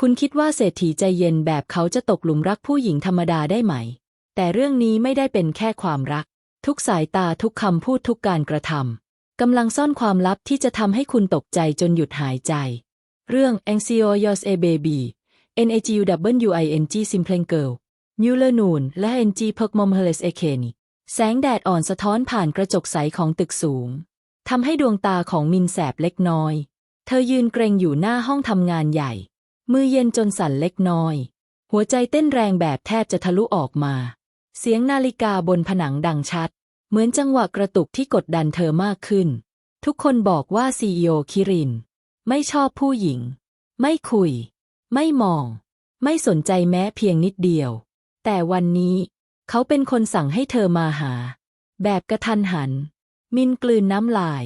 คุณคิดว่าเศรษฐีใจเย็นแบบเขาจะตกหลุมรักผู้หญิงธรรมดาได้ไหม แต่เรื่องนี้ไม่ได้เป็นแค่ความรัก ทุกสายตาทุกคำพูดทุกการกระทำกำลังซ่อนความลับที่จะทำให้คุณตกใจจนหยุดหายใจ เรื่อง Anxious a Baby N A G U W I N G Simple Girl New l e n o o n และ N G p e r k m o m h e l e s e k e n i แสงแดดอ่อนสะท้อนผ่านกระจกใสของตึกสูงทำให้ดวงตาของมินแสบเล็กน้อย เธอยืนเกรงอยู่หน้าห้องทำงานใหญ่ มือเย็นจนสั่นเล็กน้อย หัวใจเต้นแรงแบบแทบจะทะลุออกมา เสียงนาฬิกาบนผนังดังชัด เหมือนจังหวะกระตุกที่กดดันเธอมากขึ้น ทุกคนบอกว่าซีอีโอคิริน ไม่ชอบผู้หญิง ไม่คุย ไม่มอง ไม่สนใจแม้เพียงนิดเดียว แต่วันนี้เขาเป็นคนสั่งให้เธอมาหา แบบกระทันหัน มินกลืนน้ำลาย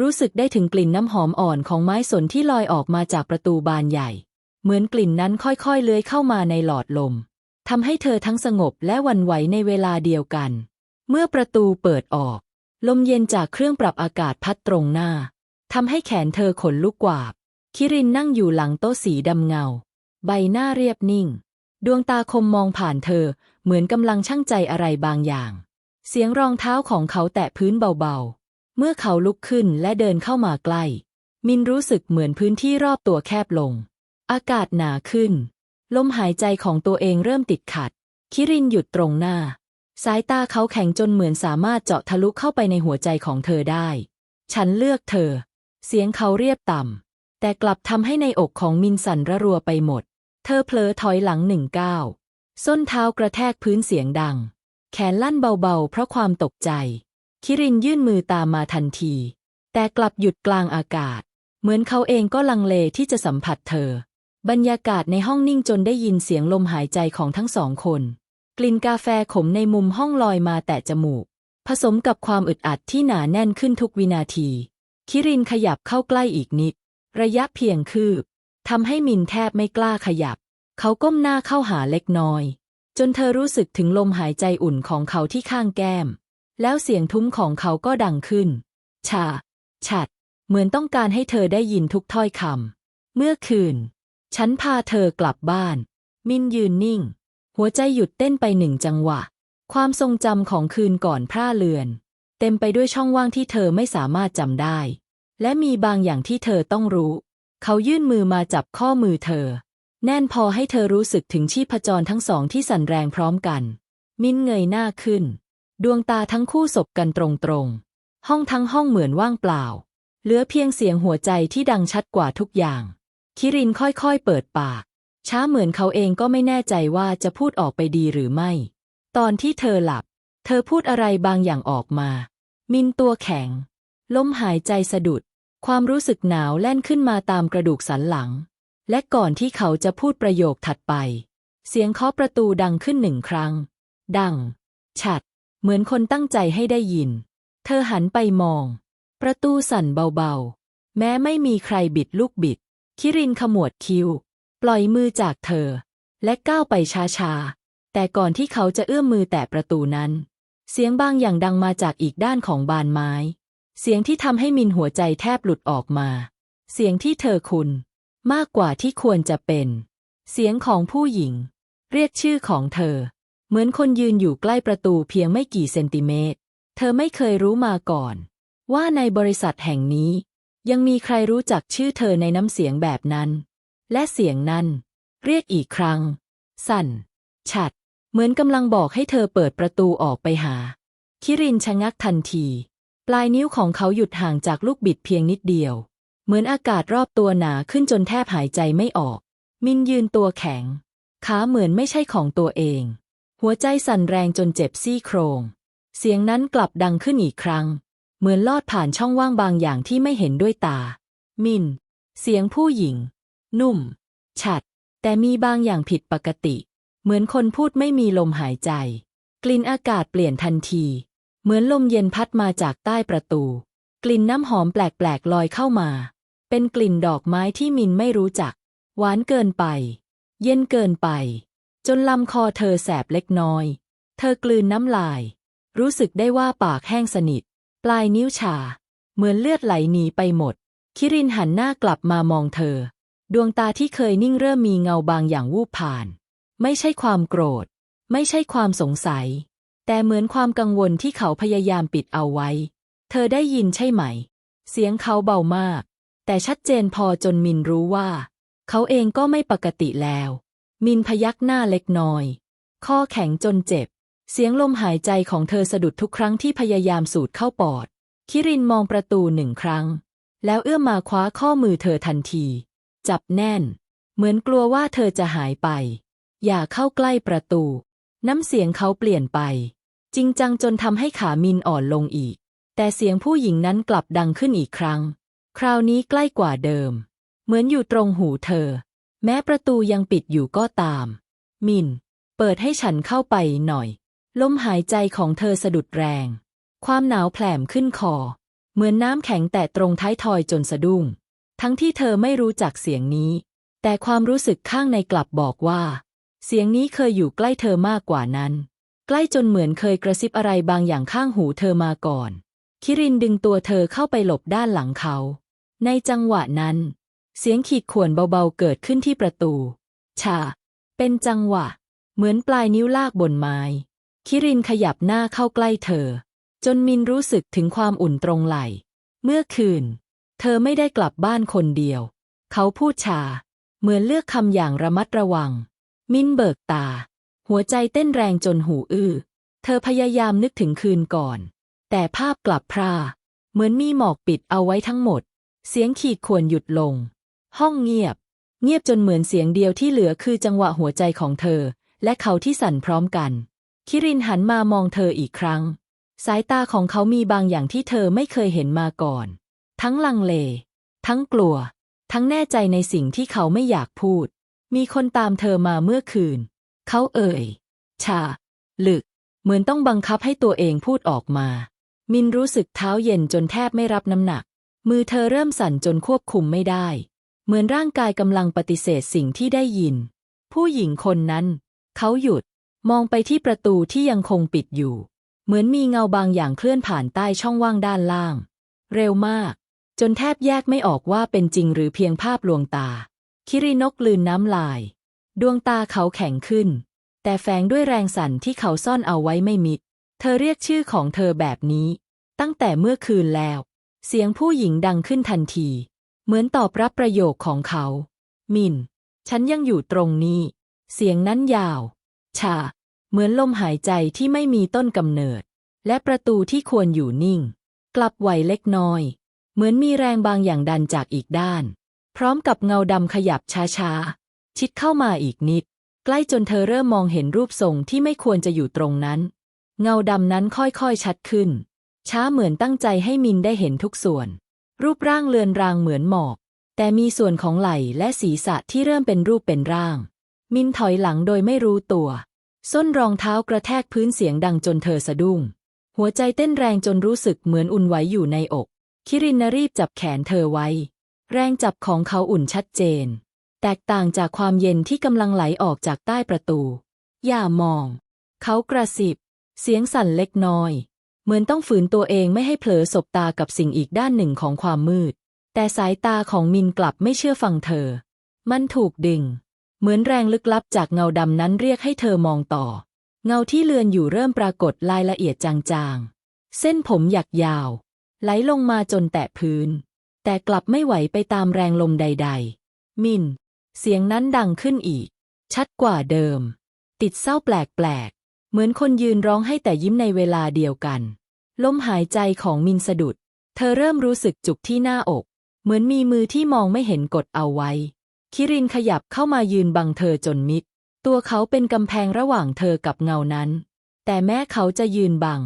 รู้สึกได้ถึงกลิ่นน้ำหอมอ่อนของไม้สนที่ลอยออกมาจากประตูบานใหญ่ เหมือนกลิ่นนั้นค่อยๆเลื้อยเข้ามาในหลอดลมทำให้เธอทั้งสงบและวันไหวในเวลาเดียวกัน เมื่อประตูเปิดออก ลมเย็นจากเครื่องปรับอากาศพัดตรงหน้าทำให้แขนเธอขนลุกกวาบ คิรินนั่งอยู่หลังโต๊ะสีดำเงา ใบหน้าเรียบนิ่ง ดวงตาคมมองผ่านเธอ เหมือนกำลังช่างใจอะไรบางอย่าง เสียงรองเท้าของเขาแตะพื้นเบาๆ เมื่อเขาลุกขึ้นและเดินเข้ามาใกล้ มินรู้สึกเหมือนพื้นที่รอบตัวแคบลง อากาศหนาขึ้น ลมหายใจของตัวเองเริ่มติดขัด คิรินหยุดตรงหน้า สายตาเขาแข็งจนเหมือนสามารถเจาะทะลุเข้าไปในหัวใจของเธอได้ ฉันเลือกเธอ เสียงเขาเรียบต่ำ แต่กลับทำให้ในอกของมินสันระรัวไปหมด เธอเผลอถอยหลังหนึ่งก้าว ส้นเท้ากระแทกพื้นเสียงดัง แขนลั่นเบาๆ เพราะความตกใจ คิรินยื่นมือตามมาทันที แต่กลับหยุดกลางอากาศ เหมือนเขาเองก็ลังเลที่จะสัมผัสเธอ บรรยากาศในห้องนิ่งจนได้ยินเสียงลมหายใจของทั้งสองคน กลิ่นกาแฟขมในมุมห้องลอยมาแต่จมูก ผสมกับความอึดอัดที่หนาแน่นขึ้นทุกวินาที คิรินขยับเข้าใกล้อีกนิด ระยะเพียงคืบทำให้มินแทบไม่กล้าขยับ เขาก้มหน้าเข้าหาเล็กน้อย จนเธอรู้สึกถึงลมหายใจอุ่นของเขาที่ข้างแก้ม แล้วเสียงทุ้มของเขาก็ดังขึ้น ชา ฉัด เหมือนต้องการให้เธอได้ยินทุกถ้อยคำเมื่อคืน ฉันพาเธอกลับบ้าน มินยืนนิ่ง หัวใจหยุดเต้นไปหนึ่งจังหวะ ความทรงจำของคืนก่อนพร่าเลือน เต็มไปด้วยช่องว่างที่เธอไม่สามารถจำได้ และมีบางอย่างที่เธอต้องรู้ เขายื่นมือมาจับข้อมือเธอ แน่นพอให้เธอรู้สึกถึงชีพจรทั้งสองที่สั่นแรงพร้อมกัน มินเงยหน้าขึ้น ดวงตาทั้งคู่สบกันตรงๆ ห้องทั้งห้องเหมือนว่างเปล่า เหลือเพียงเสียงหัวใจที่ดังชัดกว่าทุกอย่าง คิรินค่อยๆ เปิดปาก ช้าเหมือนเขาเองก็ไม่แน่ใจว่าจะพูดออกไปดีหรือไม่ ตอนที่เธอหลับ เธอพูดอะไรบางอย่างออกมา มินตัวแข็ง ลมหายใจสะดุด ความรู้สึกหนาวแล่นขึ้นมาตามกระดูกสันหลัง และก่อนที่เขาจะพูดประโยคถัดไป เสียงเคาะประตูดังขึ้นหนึ่งครั้ง ดัง ฉัด เหมือนคนตั้งใจให้ได้ยิน เธอหันไปมอง ประตูสั่นเบาๆ แม้ไม่มีใครบิดลูกบิด คิรินขมวดคิ้ว ปล่อยมือจากเธอ และก้าวไปช้าๆ แต่ก่อนที่เขาจะเอื้อมมือแตะประตูนั้น เสียงบางอย่างดังมาจากอีกด้านของบานไม้ เสียงที่ทำให้มินหัวใจแทบหลุดออกมา เสียงที่เธอคุณมากกว่าที่ควรจะเป็น เสียงของผู้หญิง เรียกชื่อของเธอ เหมือนคนยืนอยู่ใกล้ประตูเพียงไม่กี่เซนติเมตร เธอไม่เคยรู้มาก่อน ว่าในบริษัทแห่งนี้ ยังมีใครรู้จักชื่อเธอในน้ำเสียงแบบนั้น และเสียงนั้น เรียกอีกครั้ง สั่น ฉัด เหมือนกำลังบอกให้เธอเปิดประตูออกไปหา คิรินชะงักทันที ปลายนิ้วของเขาหยุดห่างจากลูกบิดเพียงนิดเดียว เหมือนอากาศรอบตัวหนาขึ้นจนแทบหายใจไม่ออก มินยืนตัวแข็ง ขาเหมือนไม่ใช่ของตัวเอง หัวใจสั่นแรงจนเจ็บซี่โครง เสียงนั้นกลับดังขึ้นอีกครั้ง เหมือนลอดผ่านช่องว่างบางอย่างที่ไม่เห็นด้วยตา มิน เสียงผู้หญิง นุ่ม ฉัด แต่มีบางอย่างผิดปกติ เหมือนคนพูดไม่มีลมหายใจ กลิ่นอากาศเปลี่ยนทันที เหมือนลมเย็นพัดมาจากใต้ประตู กลิ่นน้ำหอมแปลกๆลอยเข้ามา เป็นกลิ่นดอกไม้ที่มินไม่รู้จัก หวานเกินไป เย็นเกินไป จนลำคอเธอแสบเล็กน้อย เธอกลืนน้ำลาย รู้สึกได้ว่าปากแห้งสนิท ปลายนิ้วชา เหมือนเลือดไหลหนีไปหมด คิรินหันหน้ากลับมามองเธอ ดวงตาที่เคยนิ่งเริ่มมีเงาบางอย่างวูบผ่าน ไม่ใช่ความโกรธ ไม่ใช่ความสงสัย แต่เหมือนความกังวลที่เขาพยายามปิดเอาไว้ เธอได้ยินใช่ไหม เสียงเขาเบามาก แต่ชัดเจนพอจนมินรู้ว่า เขาเองก็ไม่ปกติแล้ว มินพยักหน้าเล็กน้อย ข้อแข็งจนเจ็บ เสียงลมหายใจของเธอสะดุดทุกครั้งที่พยายามสูดเข้าปอด คิรินมองประตูหนึ่งครั้ง แล้วเอื้อมมาคว้าข้อมือเธอทันที จับแน่น เหมือนกลัวว่าเธอจะหายไป อย่าเข้าใกล้ประตู น้ำเสียงเขาเปลี่ยนไป จริงจังจนทำให้ขามินอ่อนลงอีก แต่เสียงผู้หญิงนั้นกลับดังขึ้นอีกครั้ง คราวนี้ใกล้กว่าเดิม เหมือนอยู่ตรงหูเธอ แม้ประตูยังปิดอยู่ก็ตาม มิน เปิดให้ฉันเข้าไปหน่อย ลมหายใจของเธอสะดุดแรง ความหนาวแผลมขึ้นคอ เหมือนน้ำแข็งแตะตรงท้ายทอยจนสะดุ้ง ทั้งที่เธอไม่รู้จักเสียงนี้ แต่ความรู้สึกข้างในกลับบอกว่า เสียงนี้เคยอยู่ใกล้เธอมากกว่านั้น ใกล้จนเหมือนเคยกระซิบอะไรบางอย่างข้างหูเธอมาก่อน คิรินดึงตัวเธอเข้าไปหลบด้านหลังเขา ในจังหวะนั้น เสียงขีดข่วนเบาๆเกิดขึ้นที่ประตู ชา เป็นจังหวะ เหมือนปลายนิ้วลากบนไม้ คิรินขยับหน้าเข้าใกล้เธอ จนมินรู้สึกถึงความอุ่นตรงไหล เมื่อคืน เธอไม่ได้กลับบ้านคนเดียว เขาพูดชา เหมือนเลือกคำอย่างระมัดระวัง มินเบิกตา หัวใจเต้นแรงจนหูอื้อ เธอพยายามนึกถึงคืนก่อน แต่ภาพกลับพร่าเหมือนมีหมอกปิดเอาไว้ทั้งหมด เสียงขีดข่วนหยุดลง ห้องเงียบ เงียบจนเหมือนเสียงเดียวที่เหลือคือจังหวะหัวใจของเธอ และเขาที่สั่นพร้อมกัน คิรินหันมามองเธออีกครั้ง สายตาของเขามีบางอย่างที่เธอไม่เคยเห็นมาก่อน ทั้งลังเล ทั้งกลัว ทั้งแน่ใจในสิ่งที่เขาไม่อยากพูด มีคนตามเธอมาเมื่อคืน เขาเอ่ย ชา ลึก เหมือนต้องบังคับให้ตัวเองพูดออกมา มินรู้สึกเท้าเย็นจนแทบไม่รับน้ำหนัก มือเธอเริ่มสั่นจนควบคุมไม่ได้ เหมือนร่างกายกำลังปฏิเสธสิ่งที่ได้ยิน ผู้หญิงคนนั้น เขาหยุด มองไปที่ประตูที่ยังคงปิดอยู่ เหมือนมีเงาบางอย่างเคลื่อนผ่านใต้ช่องว่างด้านล่าง เร็วมาก จนแทบแยกไม่ออกว่าเป็นจริงหรือเพียงภาพลวงตา คิรินกลืนน้ำลาย ดวงตาเขาแข็งขึ้น แต่แฝงด้วยแรงสั่นที่เขาซ่อนเอาไว้ไม่มิด เธอเรียกชื่อของเธอแบบนี้ ตั้งแต่เมื่อคืนแล้ว เสียงผู้หญิงดังขึ้นทันที เหมือนตอบรับประโยคของเขา มิน ฉันยังอยู่ตรงนี้ เสียงนั้นยาว ชา เหมือนลมหายใจที่ไม่มีต้นกำเนิด และประตูที่ควรอยู่นิ่ง กลับไหวเล็กน้อย เหมือนมีแรงบางอย่างดันจากอีกด้าน พร้อมกับเงาดำขยับช้าๆ ชิดเข้ามาอีกนิด ใกล้จนเธอเริ่มมองเห็นรูปทรงที่ไม่ควรจะอยู่ตรงนั้น เงาดำนั้นค่อยๆชัดขึ้น ช้าเหมือนตั้งใจให้มินได้เห็นทุกส่วน รูปร่างเลือนรางเหมือนหมอกแต่มีส่วนของไหล่และศีรษะที่เริ่มเป็นรูปเป็นร่าง มินถอยหลังโดยไม่รู้ตัว ส้นรองเท้ากระแทกพื้นเสียงดังจนเธอสะดุ้ง หัวใจเต้นแรงจนรู้สึกเหมือนอุ่นไหวอยู่ในอก คิรินนรีบจับแขนเธอไว้ แรงจับของเขาอุ่นชัดเจน แตกต่างจากความเย็นที่กำลังไหลออกจากใต้ประตู อย่ามอง เขากระสิบ เสียงสั่นเล็กน้อย เหมือนต้องฝืนตัวเองไม่ให้เผลอสบตากับสิ่งอีกด้านหนึ่งของความมืด แต่สายตาของมินกลับไม่เชื่อฟังเธอ มันถูกดึง เหมือนแรงลึกลับจากเงาดำนั้นเรียกให้เธอมองต่อ เงาที่เลือนอยู่เริ่มปรากฏรายละเอียดจางๆ เส้นผมหยักยาว ไหลลงมาจนแตะพื้น แต่กลับไม่ไหวไปตามแรงลมใด ๆ มิน เสียงนั้นดังขึ้นอีก ชัดกว่าเดิม ติดเศร้าแปลกๆ เหมือนคนยืนร้องให้แต่ยิ้มในเวลาเดียวกัน ลมหายใจของมินสะดุด เธอเริ่มรู้สึกจุกที่หน้าอก เหมือนมีมือที่มองไม่เห็นกดเอาไว้ คิรินขยับเข้ามายืนบังเธอจนมิด ตัวเขาเป็นกำแพงระหว่างเธอกับเงานั้น แต่แม้เขาจะยืนบัง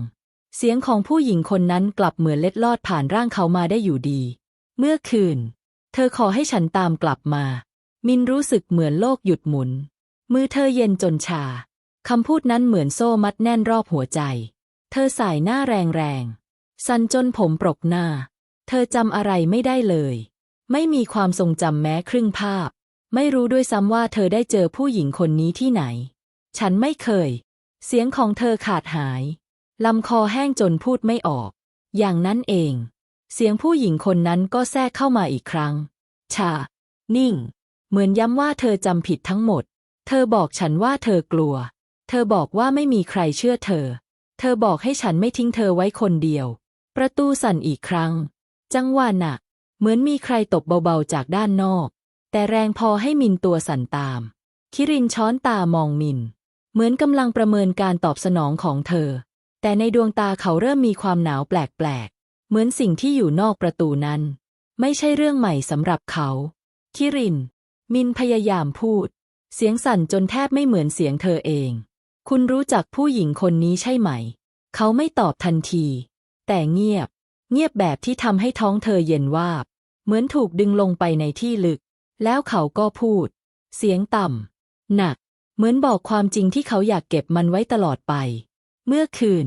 เสียงของผู้หญิงคนนั้นกลับเหมือนเล็ดลอดผ่านร่างเขามาได้อยู่ดี เมื่อคืน เธอขอให้ฉันตามกลับมา มินรู้สึกเหมือนโลกหยุดหมุน มือเธอเย็นจนชา คำพูดนั้นเหมือนโซ่มัดแน่นรอบหัวใจ เธอสายหน้าแรงๆ สั่นจนผมปรกหน้า เธอจำอะไรไม่ได้เลย ไม่มีความทรงจำแม้ครึ่งภาพ ไม่รู้ด้วยซ้ำว่าเธอได้เจอผู้หญิงคนนี้ที่ไหน ฉันไม่เคย เสียงของเธอขาดหาย ลำคอแห้งจนพูดไม่ออก อย่างนั้นเอง เสียงผู้หญิงคนนั้นก็แทรกเข้ามาอีกครั้ง ชา นิ่ง เหมือนย้ำว่าเธอจำผิดทั้งหมด เธอบอกฉันว่าเธอกลัว เธอบอกว่าไม่มีใครเชื่อเธอ เธอบอกให้ฉันไม่ทิ้งเธอไว้คนเดียว ประตูสั่นอีกครั้ง จังหวะน่ะเหมือนมีใครตบเบาๆจากด้านนอก แต่แรงพอให้มินตัวสั่นตาม คิรินช้อนตามองมิน เหมือนกำลังประเมินการตอบสนองของเธอ แต่ในดวงตาเขาเริ่มมีความหนาวแปลกๆ เหมือนสิ่งที่อยู่นอกประตูนั้น ไม่ใช่เรื่องใหม่สำหรับเขา คิริน มินพยายามพูด เสียงสั่นจนแทบไม่เหมือนเสียงเธอเอง คุณรู้จักผู้หญิงคนนี้ใช่ไหม เขาไม่ตอบทันที แต่เงียบ เงียบแบบที่ทำให้ท้องเธอเย็นวาบ เหมือนถูกดึงลงไปในที่ลึก แล้วเขาก็พูด เสียงต่ำหนัก เหมือนบอกความจริงที่เขาอยากเก็บมันไว้ตลอดไป เมื่อคืน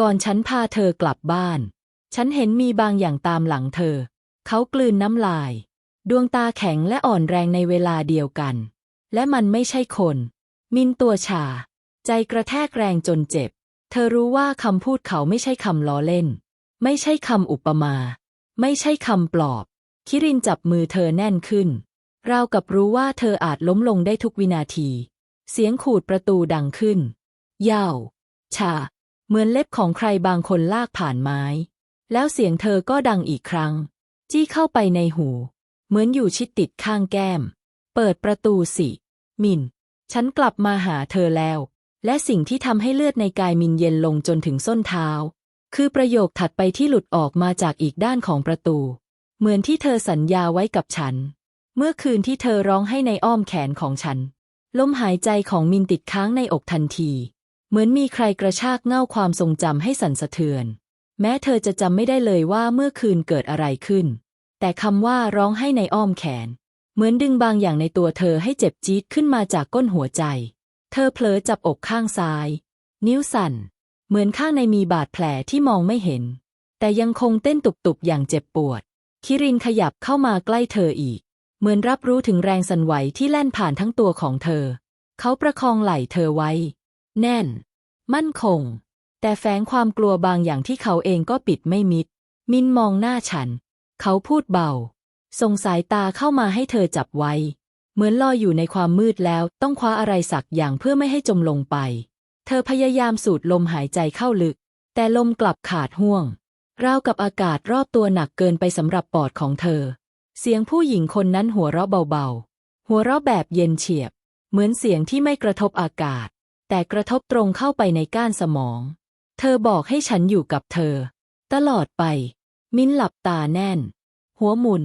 ก่อนฉันพาเธอกลับบ้าน ฉันเห็นมีบางอย่างตามหลังเธอ เขากลืนน้ำลาย ดวงตาแข็งและอ่อนแรงในเวลาเดียวกัน และมันไม่ใช่คน มินตัวชา ใจกระแทกแรงจนเจ็บ เธอรู้ว่าคำพูดเขาไม่ใช่คำล้อเล่น ไม่ใช่คำอุปมา ไม่ใช่คำปลอบ คิรินจับมือเธอแน่นขึ้น ราวกับรู้ว่าเธออาจล้มลงได้ทุกวินาที เสียงขูดประตูดังขึ้นยาวชา เหมือนเล็บของใครบางคนลากผ่านไม้ แล้วเสียงเธอก็ดังอีกครั้ง จี้เข้าไปในหู เหมือนอยู่ชิดติดข้างแก้ม เปิดประตูสิ มิน ฉันกลับมาหาเธอแล้ว และสิ่งที่ทำให้เลือดในกายมินเย็นลงจนถึงส้นเท้า คือประโยคถัดไปที่หลุดออกมาจากอีกด้านของประตู เหมือนที่เธอสัญญาไว้กับฉัน เมื่อคืนที่เธอร้องให้ในอ้อมแขนของฉัน ลมหายใจของมินติดค้างในอกทันที เหมือนมีใครกระชากเง่าความทรงจำให้สั่นสะเทือน แม้เธอจะจำไม่ได้เลยว่าเมื่อคืนเกิดอะไรขึ้น แต่คำว่าร้องให้ในอ้อมแขน เหมือนดึงบางอย่างในตัวเธอให้เจ็บจี๊ดขึ้นมาจากก้นหัวใจ เธอเผลอจับอกข้างซ้าย นิ้วสั่น เหมือนข้างในมีบาดแผลที่มองไม่เห็น แต่ยังคงเต้นตุบๆอย่างเจ็บปวด คิรินขยับเข้ามาใกล้เธออีก เหมือนรับรู้ถึงแรงสั่นไหวที่แล่นผ่านทั้งตัวของเธอ เขาประคองไหล่เธอไว้ แน่น มั่นคง แต่แฝงความกลัวบางอย่างที่เขาเองก็ปิดไม่มิด มินมองหน้าฉัน เขาพูดเบา ส่งสายตาเข้ามาให้เธอจับไว้ เหมือนลอยอยู่ในความมืดแล้วต้องคว้าอะไรสักอย่างเพื่อไม่ให้จมลงไป เธอพยายามสูดลมหายใจเข้าลึก แต่ลมกลับขาดห่วงราวกับอากาศรอบตัวหนักเกินไปสำหรับปอดของเธอ เสียงผู้หญิงคนนั้นหัวเราะเบาๆ หัวเราะแบบเย็นเฉียบ เหมือนเสียงที่ไม่กระทบอากาศ แต่กระทบตรงเข้าไปในก้านสมอง เธอบอกให้ฉันอยู่กับเธอ ตลอดไป มิ้นหลับตาแน่น หัวหมุน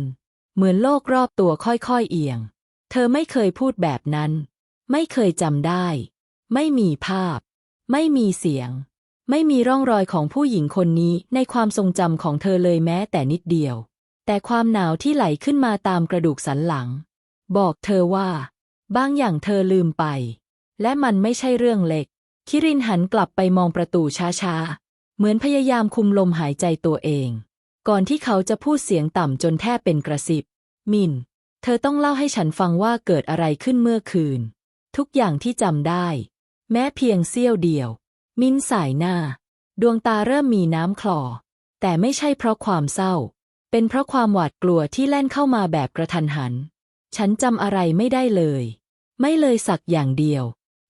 เหมือนโลกรอบตัวค่อยๆเอียง เธอไม่เคยพูดแบบนั้น ไม่เคยจำได้ ไม่มีภาพ ไม่มีเสียง ไม่มีร่องรอยของผู้หญิงคนนี้ในความทรงจำของเธอเลยแม้แต่นิดเดียว แต่ความหนาวที่ไหลขึ้นมาตามกระดูกสันหลัง บอกเธอว่า บางอย่างเธอลืมไป และมันไม่ใช่เรื่องเล็ก คิรินหันกลับไปมองประตูช้าๆ เหมือนพยายามคุมลมหายใจตัวเอง ก่อนที่เขาจะพูดเสียงต่ำจนแทบเป็นกระซิบ มิน เธอต้องเล่าให้ฉันฟังว่าเกิดอะไรขึ้นเมื่อคืน ทุกอย่างที่จำได้ แม้เพียงเสี้ยวเดียว มินสายหน้า ดวงตาเริ่มมีน้ำคลอ แต่ไม่ใช่เพราะความเศร้า เป็นเพราะความหวาดกลัวที่แล่นเข้ามาแบบกระทันหัน ฉันจำอะไรไม่ได้เลย ไม่เลยสักอย่างเดียว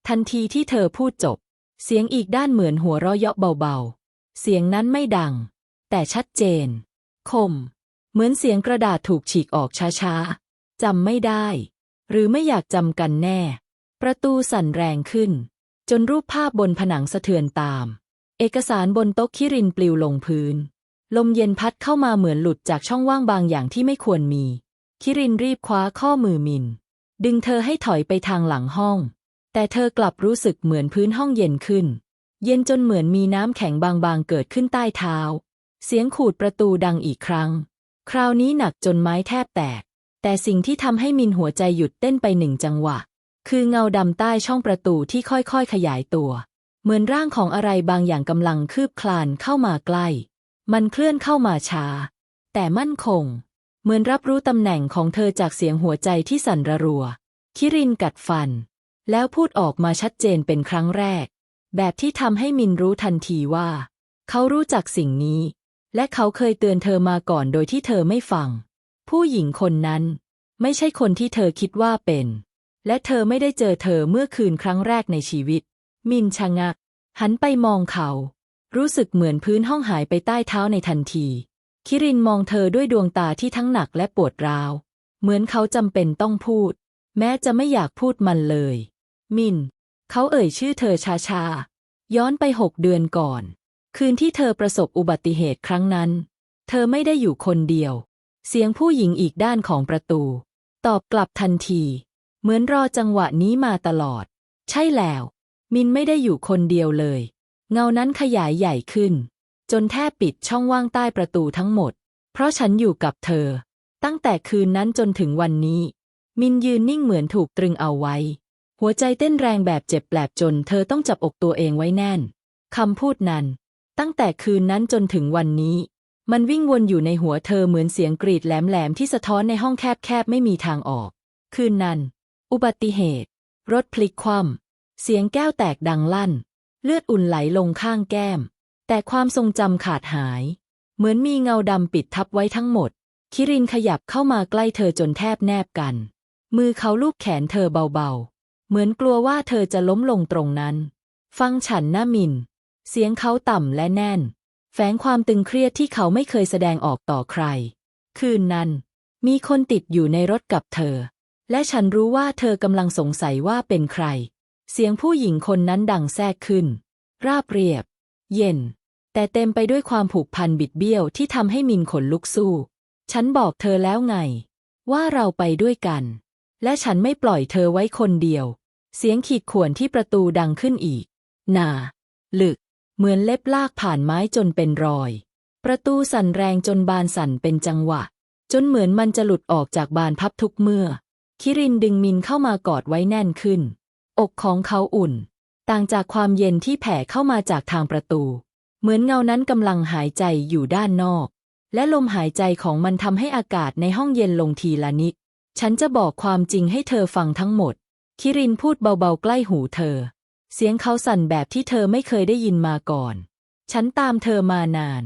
ทันทีที่เธอพูดจบ เสียงอีกด้านเหมือนหัวเราะเยาะเบาๆ เสียงนั้นไม่ดัง แต่ชัดเจน คม เหมือนเสียงกระดาษถูกฉีกออกช้าๆจำไม่ได้ หรือไม่อยากจำกันแน่ ประตูสั่นแรงขึ้น จนรูปภาพบนผนังสะเทือนตาม เอกสารบนโต๊ะคิรินปลิวลงพื้น ลมเย็นพัดเข้ามาเหมือนหลุดจากช่องว่างบางอย่างที่ไม่ควรมี คิรินรีบคว้าข้อมือมิน ดึงเธอให้ถอยไปทางหลังห้อง แต่เธอกลับรู้สึกเหมือนพื้นห้องเย็นขึ้น เย็นจนเหมือนมีน้ำแข็งบางๆเกิดขึ้นใต้เท้า เสียงขูดประตูดังอีกครั้ง คราวนี้หนักจนไม้แทบแตก แต่สิ่งที่ทำให้มินหัวใจหยุดเต้นไปหนึ่งจังหวะ คือเงาดำใต้ช่องประตูที่ค่อยๆขยายตัว เหมือนร่างของอะไรบางอย่างกำลังคืบคลานเข้ามาใกล้ มันเคลื่อนเข้ามาช้า แต่มั่นคง เหมือนรับรู้ตำแหน่งของเธอจากเสียงหัวใจที่สั่นระรัว คิรินกัดฟัน แล้วพูดออกมาชัดเจนเป็นครั้งแรก แบบที่ทำให้มินรู้ทันทีว่า เขารู้จักสิ่งนี้ และเขาเคยเตือนเธอมาก่อนโดยที่เธอไม่ฟัง ผู้หญิงคนนั้น ไม่ใช่คนที่เธอคิดว่าเป็น และเธอไม่ได้เจอเธอเมื่อคืนครั้งแรกในชีวิต มินชะงัก หันไปมองเขา รู้สึกเหมือนพื้นห้องหายไปใต้เท้าในทันที คิรินมองเธอด้วยดวงตาที่ทั้งหนักและปวดร้าว เหมือนเขาจำเป็นต้องพูด แม้จะไม่อยากพูดมันเลย มิน เขาเอ่ยชื่อเธอช้าๆย้อนไปหกเดือนก่อน คืนที่เธอประสบอุบัติเหตุครั้งนั้น เธอไม่ได้อยู่คนเดียว เสียงผู้หญิงอีกด้านของประตู ตอบกลับทันที เหมือนรอจังหวะนี้มาตลอด ใช่แล้ว มินไม่ได้อยู่คนเดียวเลย เงานั้นขยายใหญ่ขึ้น จนแทบปิดช่องว่างใต้ประตูทั้งหมด เพราะฉันอยู่กับเธอ ตั้งแต่คืนนั้นจนถึงวันนี้ มินยืนนิ่งเหมือนถูกตรึงเอาไว้ หัวใจเต้นแรงแบบเจ็บแปลบจนเธอต้องจับอกตัวเองไว้แน่นคำพูดนั้น ตั้งแต่คืนนั้นจนถึงวันนี้ มันวิ่งวนอยู่ในหัวเธอเหมือนเสียงกรีดแหลมๆที่สะท้อนในห้องแคบๆไม่มีทางออก คืนนั้น อุบัติเหตุ รถพลิกคว่ำเสียงแก้วแตกดังลั่น เลือดอุ่นไหลลงข้างแก้ม แต่ความทรงจำขาดหาย เหมือนมีเงาดำปิดทับไว้ทั้งหมด คิรินขยับเข้ามาใกล้เธอจนแทบแนบกัน มือเขาลูบแขนเธอเบาๆ เหมือนกลัวว่าเธอจะล้มลงตรงนั้น ฟังฉันนะมิน เสียงเขาต่ำและแน่น แฝงความตึงเครียดที่เขาไม่เคยแสดงออกต่อใคร คืนนั้น มีคนติดอยู่ในรถกับเธอ และฉันรู้ว่าเธอกำลังสงสัยว่าเป็นใคร เสียงผู้หญิงคนนั้นดังแทรกขึ้น ราบเรียบ เย็น แต่เต็มไปด้วยความผูกพันบิดเบี้ยวที่ทำให้มินขนลุกสู้ ฉันบอกเธอแล้วไง ว่าเราไปด้วยกัน และฉันไม่ปล่อยเธอไว้คนเดียว เสียงขีดข่วนที่ประตูดังขึ้นอีก หนา ลึก เหมือนเล็บลากผ่านไม้จนเป็นรอย ประตูสั่นแรงจนบานสั่นเป็นจังหวะ จนเหมือนมันจะหลุดออกจากบานพับทุกเมื่อ คิรินดึงมินเข้ามากอดไว้แน่นขึ้น อกของเขาอุ่น ต่างจากความเย็นที่แผ่เข้ามาจากทางประตู เหมือนเงานั้นกำลังหายใจอยู่ด้านนอก และลมหายใจของมันทำให้อากาศในห้องเย็นลงทีละนิด ฉันจะบอกความจริงให้เธอฟังทั้งหมด คิรินพูดเบาๆใกล้หูเธอ เสียงเขาสั่นแบบที่เธอไม่เคยได้ยินมาก่อน ฉันตามเธอมานาน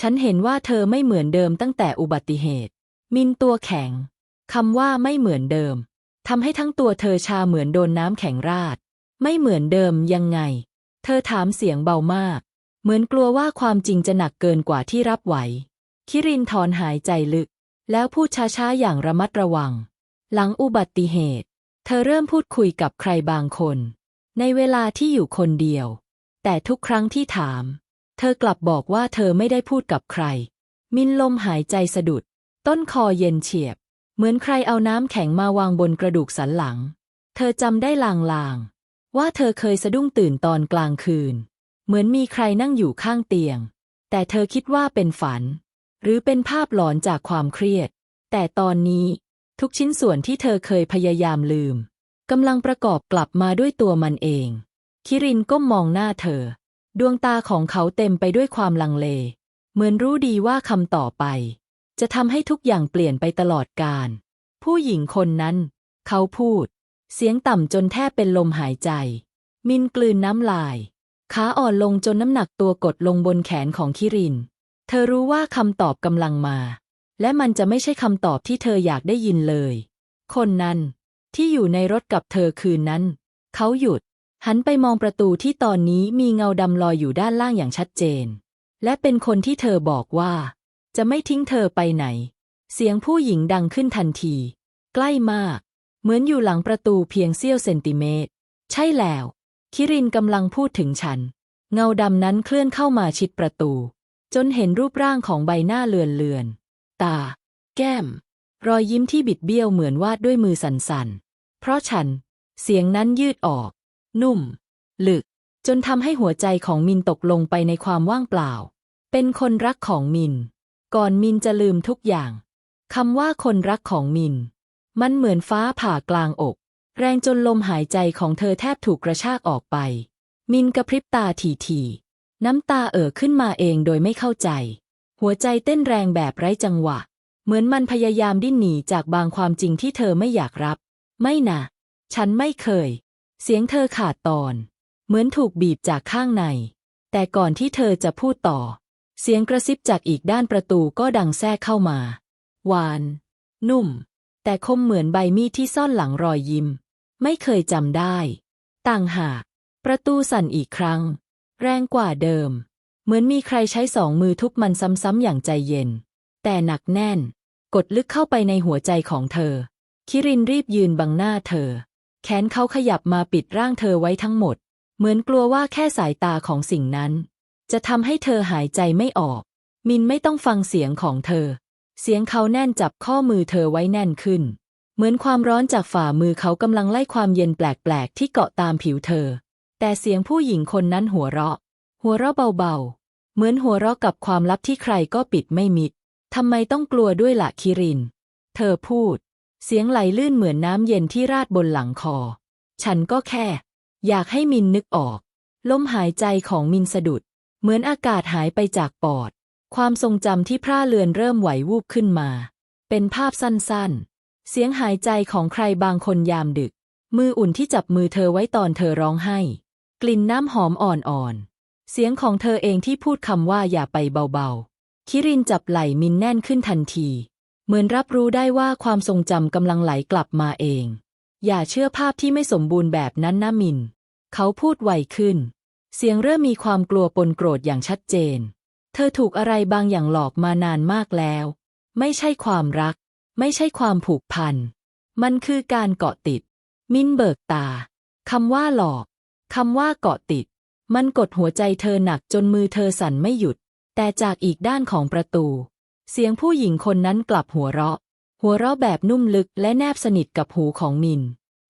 ฉันเห็นว่าเธอไม่เหมือนเดิมตั้งแต่อุบัติเหตุ มินตัวแข็งคำว่าไม่เหมือนเดิม ทำให้ทั้งตัวเธอชาเหมือนโดนน้ำแข็งราด ไม่เหมือนเดิมยังไง เธอถามเสียงเบามาก เหมือนกลัวว่าความจริงจะหนักเกินกว่าที่รับไหว คิรินถอนหายใจลึก แล้วพูดช้าๆอย่างระมัดระวัง หลังอุบัติเหตุ เธอเริ่มพูดคุยกับใครบางคน ในเวลาที่อยู่คนเดียว แต่ทุกครั้งที่ถาม เธอกลับบอกว่าเธอไม่ได้พูดกับใคร มินลมหายใจสะดุด ต้นคอเย็นเฉียบ เหมือนใครเอาน้ำแข็งมาวางบนกระดูกสันหลัง เธอจำได้ลางๆ ว่าเธอเคยสะดุ้งตื่นตอนกลางคืน เหมือนมีใครนั่งอยู่ข้างเตียง แต่เธอคิดว่าเป็นฝัน หรือเป็นภาพหลอนจากความเครียด แต่ตอนนี้ทุกชิ้นส่วนที่เธอเคยพยายามลืมกำลังประกอบกลับมาด้วยตัวมันเอง คิรินก้มมองหน้าเธอ ดวงตาของเขาเต็มไปด้วยความลังเล เหมือนรู้ดีว่าคำต่อไป จะทำให้ทุกอย่างเปลี่ยนไปตลอดกาลผู้หญิงคนนั้น เขาพูด เสียงต่ำจนแทบเป็นลมหายใจ มินกลืนน้ำลาย ขาอ่อนลงจนน้ำหนักตัวกดลงบนแขนของคิริน เธอรู้ว่าคำตอบกำลังมา และมันจะไม่ใช่คำตอบที่เธออยากได้ยินเลย คนนั้น ที่อยู่ในรถกับเธอคืนนั้น เขาหยุด หันไปมองประตูที่ตอนนี้มีเงาดำลอยอยู่ด้านล่างอย่างชัดเจน และเป็นคนที่เธอบอกว่า จะไม่ทิ้งเธอไปไหน เสียงผู้หญิงดังขึ้นทันที ใกล้มาก เหมือนอยู่หลังประตูเพียงเสี้ยวเซนติเมตร ใช่แล้ว คิรินกำลังพูดถึงฉัน เงาดำนั้นเคลื่อนเข้ามาชิดประตู จนเห็นรูปร่างของใบหน้าเลือนเลือน ตา แก้ม รอยยิ้มที่บิดเบี้ยวเหมือนวาดด้วยมือสั่นๆ เพราะฉัน เสียงนั้นยืดออก นุ่ม ลึก จนทำให้หัวใจของมินตกลงไปในความว่างเปล่า เป็นคนรักของมิน ก่อนมินจะลืมทุกอย่างคำว่าคนรักของมิน มันเหมือนฟ้าผ่ากลางอก แรงจนลมหายใจของเธอแทบถูกกระชากออกไป มินกระพริบตาทีๆน้ำตาเอ่อขึ้นมาเองโดยไม่เข้าใจ หัวใจเต้นแรงแบบไร้จังหวะ เหมือนมันพยายามดิ้นหนีจากบางความจริงที่เธอไม่อยากรับ ไม่นะ ฉันไม่เคย เสียงเธอขาดตอน เหมือนถูกบีบจากข้างใน แต่ก่อนที่เธอจะพูดต่อ เสียงกระซิบจากอีกด้านประตูก็ดังแทรกเข้ามา หวาน นุ่ม แต่คมเหมือนใบมีดที่ซ่อนหลังรอยยิ้ม ไม่เคยจำได้ ต่างหาก ประตูสั่นอีกครั้ง แรงกว่าเดิม เหมือนมีใครใช้สองมือทุบมันซ้ำๆอย่างใจเย็น แต่หนักแน่น กดลึกเข้าไปในหัวใจของเธอ คิรินรีบยืนบังหน้าเธอ แขนเขาขยับมาปิดร่างเธอไว้ทั้งหมด เหมือนกลัวว่าแค่สายตาของสิ่งนั้น จะทำให้เธอหายใจไม่ออก มินไม่ต้องฟังเสียงของเธอ เสียงเขาแน่นจับข้อมือเธอไว้แน่นขึ้น เหมือนความร้อนจากฝ่ามือเขากำลังไล่ความเย็นแปลกๆ ที่เกาะตามผิวเธอ แต่เสียงผู้หญิงคนนั้นหัวเราะ หัวเราะเบาๆ เหมือนหัวเราะกับความลับที่ใครก็ปิดไม่มิดทำไมต้องกลัวด้วยล่ะคิริน เธอพูด เสียงไหลลื่นเหมือนน้ำเย็นที่ราดบนหลังคอ ฉันก็แค่ อยากให้มินนึกออก ลมหายใจของมินสะดุด เหมือนอากาศหายไปจากปอด ความทรงจำที่พร่าเลือนเริ่มไหววูบขึ้นมา เป็นภาพสั้นๆ เสียงหายใจของใครบางคนยามดึก มืออุ่นที่จับมือเธอไว้ตอนเธอร้องไห้ กลิ่นน้ำหอมอ่อนๆ เสียงของเธอเองที่พูดคำว่าอย่าไปเบาๆ คิรินจับไหล่มินแน่นขึ้นทันที เหมือนรับรู้ได้ว่าความทรงจำกำลังไหลกลับมาเอง อย่าเชื่อภาพที่ไม่สมบูรณ์แบบนั้นนะมิน เขาพูดไวขึ้น เสียงเริ่มมีความกลัวปนโกรธอย่างชัดเจน เธอถูกอะไรบางอย่างหลอกมานานมากแล้ว ไม่ใช่ความรัก ไม่ใช่ความผูกพัน มันคือการเกาะติด มินเบิกตา คำว่าหลอก คำว่าเกาะติด มันกดหัวใจเธอหนักจนมือเธอสั่นไม่หยุด แต่จากอีกด้านของประตู เสียงผู้หญิงคนนั้นกลับหัวเราะ หัวเราะแบบนุ่มลึกและแนบสนิทกับหูของมิน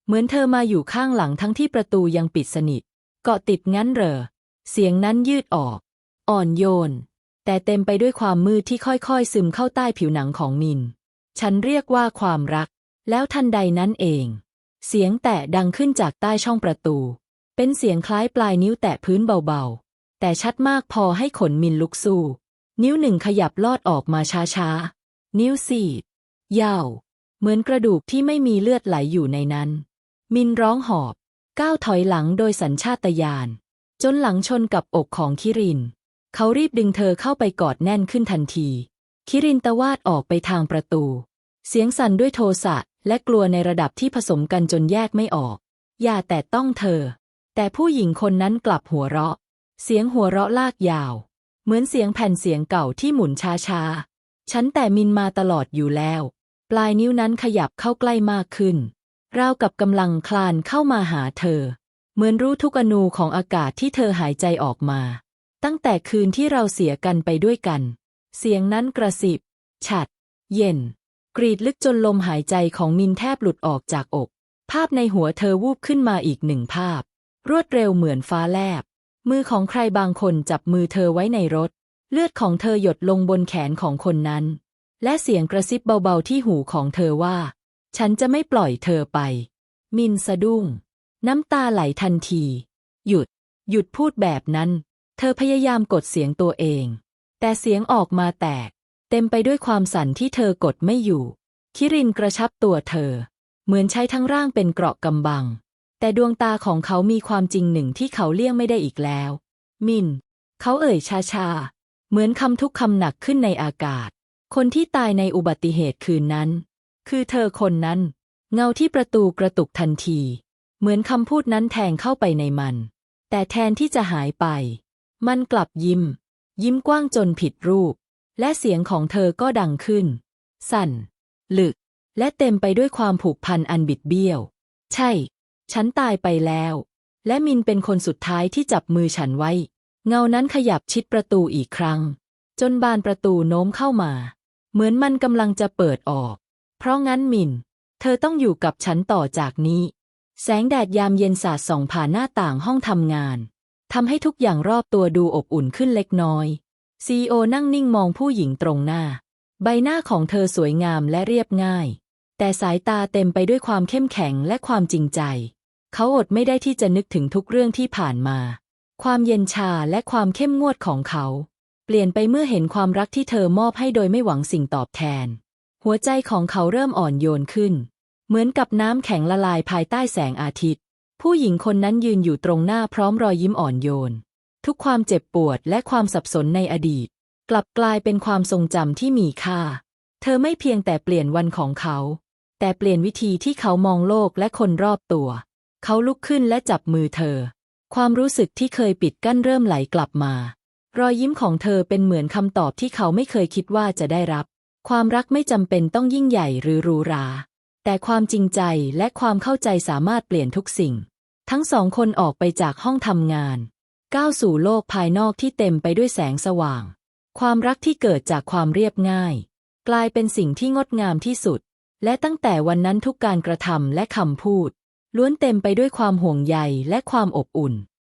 เหมือนเธอมาอยู่ข้างหลังทั้งที่ประตูยังปิดสนิท เกาะติดงั้นเหรอ เสียงนั้นยืดออก อ่อนโยน แต่เต็มไปด้วยความมืดที่ค่อยๆ ซึมเข้าใต้ผิวหนังของมิน ฉันเรียกว่าความรัก แล้วทันใดนั้นเอง เสียงแตะดังขึ้นจากใต้ช่องประตู เป็นเสียงคล้ายปลายนิ้วแตะพื้นเบาๆ แต่ชัดมากพอให้ขนมินลุกสู้ นิ้วหนึ่งขยับลอดออกมาช้าๆ นิ้วสี่ยาว เหมือนกระดูกที่ไม่มีเลือดไหลอยู่ในนั้น มินร้องหอบ ก้าวถอยหลังโดยสัญชาตญาณจนหลังชนกับอกของคิริน เขารีบดึงเธอเข้าไปกอดแน่นขึ้นทันที คิรินตะวาดออกไปทางประตู เสียงสั่นด้วยโทสะและกลัวในระดับที่ผสมกันจนแยกไม่ออก อย่าแต่ต้องเธอ แต่ผู้หญิงคนนั้นกลับหัวเราะ เสียงหัวเราะลากยาว เหมือนเสียงแผ่นเสียงเก่าที่หมุนช้าๆฉันแต่มินมาตลอดอยู่แล้ว ปลายนิ้วนั้นขยับเข้าใกล้มากขึ้น ราวกับกำลังคลานเข้ามาหาเธอ เหมือนรู้ทุกอนูของอากาศที่เธอหายใจออกมา ตั้งแต่คืนที่เราเสียกันไปด้วยกัน เสียงนั้นกระสิบ ฉัด เย็น กรีดลึกจนลมหายใจของมินแทบหลุดออกจากอก ภาพในหัวเธอวูบขึ้นมาอีกหนึ่งภาพ รวดเร็วเหมือนฟ้าแลบ มือของใครบางคนจับมือเธอไว้ในรถ เลือดของเธอหยดลงบนแขนของคนนั้น และเสียงกระซิบเบาๆที่หูของเธอว่า ฉันจะไม่ปล่อยเธอไป มินสะดุ้ง น้ำตาไหลทันที หยุด หยุดพูดแบบนั้น เธอพยายามกดเสียงตัวเอง แต่เสียงออกมาแตก เต็มไปด้วยความสั่นที่เธอกดไม่อยู่ คิรินกระชับตัวเธอ เหมือนใช้ทั้งร่างเป็นเกราะกำบัง แต่ดวงตาของเขามีความจริงหนึ่งที่เขาเลี่ยงไม่ได้อีกแล้ว มิน เขาเอ่ยชาๆ เหมือนคำทุกคำหนักขึ้นในอากาศ คนที่ตายในอุบัติเหตุคืนนั้น คือเธอคนนั้น เงาที่ประตูกระตุกทันที เหมือนคำพูดนั้นแทงเข้าไปในมัน แต่แทนที่จะหายไป มันกลับยิ้ม ยิ้มกว้างจนผิดรูป และเสียงของเธอก็ดังขึ้น สั่น ลึก และเต็มไปด้วยความผูกพันอันบิดเบี้ยว ใช่ ฉันตายไปแล้ว และมินเป็นคนสุดท้ายที่จับมือฉันไว้ เงานั้นขยับชิดประตูอีกครั้ง จนบานประตูโน้มเข้ามา เหมือนมันกำลังจะเปิดออก เพราะงั้นมิน เธอต้องอยู่กับฉันต่อจากนี้ แสงแดดยามเย็นสาดส่องผ่านหน้าต่างห้องทำงานทำให้ทุกอย่างรอบตัวดูอบอุ่นขึ้นเล็กน้อยซีโอนั่งนิ่งมองผู้หญิงตรงหน้า ใบหน้าของเธอสวยงามและเรียบง่าย แต่สายตาเต็มไปด้วยความเข้มแข็งและความจริงใจ เขาอดไม่ได้ที่จะนึกถึงทุกเรื่องที่ผ่านมา ความเย็นชาและความเข้มงวดของเขา เปลี่ยนไปเมื่อเห็นความรักที่เธอมอบให้โดยไม่หวังสิ่งตอบแทน หัวใจของเขาเริ่มอ่อนโยนขึ้น เหมือนกับน้ำแข็งละลายภายใต้แสงอาทิตย์ ผู้หญิงคนนั้นยืนอยู่ตรงหน้าพร้อมรอยยิ้มอ่อนโยน ทุกความเจ็บปวดและความสับสนในอดีต กลับกลายเป็นความทรงจำที่มีค่า เธอไม่เพียงแต่เปลี่ยนวันของเขา แต่เปลี่ยนวิธีที่เขามองโลกและคนรอบตัว เขาลุกขึ้นและจับมือเธอ ความรู้สึกที่เคยปิดกั้นเริ่มไหลกลับมา รอยยิ้มของเธอเป็นเหมือนคำตอบที่เขาไม่เคยคิดว่าจะได้รับ ความรักไม่จำเป็นต้องยิ่งใหญ่หรือหรูหรา แต่ความจริงใจและความเข้าใจสามารถเปลี่ยนทุกสิ่ง ทั้งสองคนออกไปจากห้องทำงาน ก้าวสู่โลกภายนอกที่เต็มไปด้วยแสงสว่าง ความรักที่เกิดจากความเรียบง่าย กลายเป็นสิ่งที่งดงามที่สุด และตั้งแต่วันนั้นทุกการกระทำและคำพูด ล้วนเต็มไปด้วยความห่วงใยและความอบอุ่น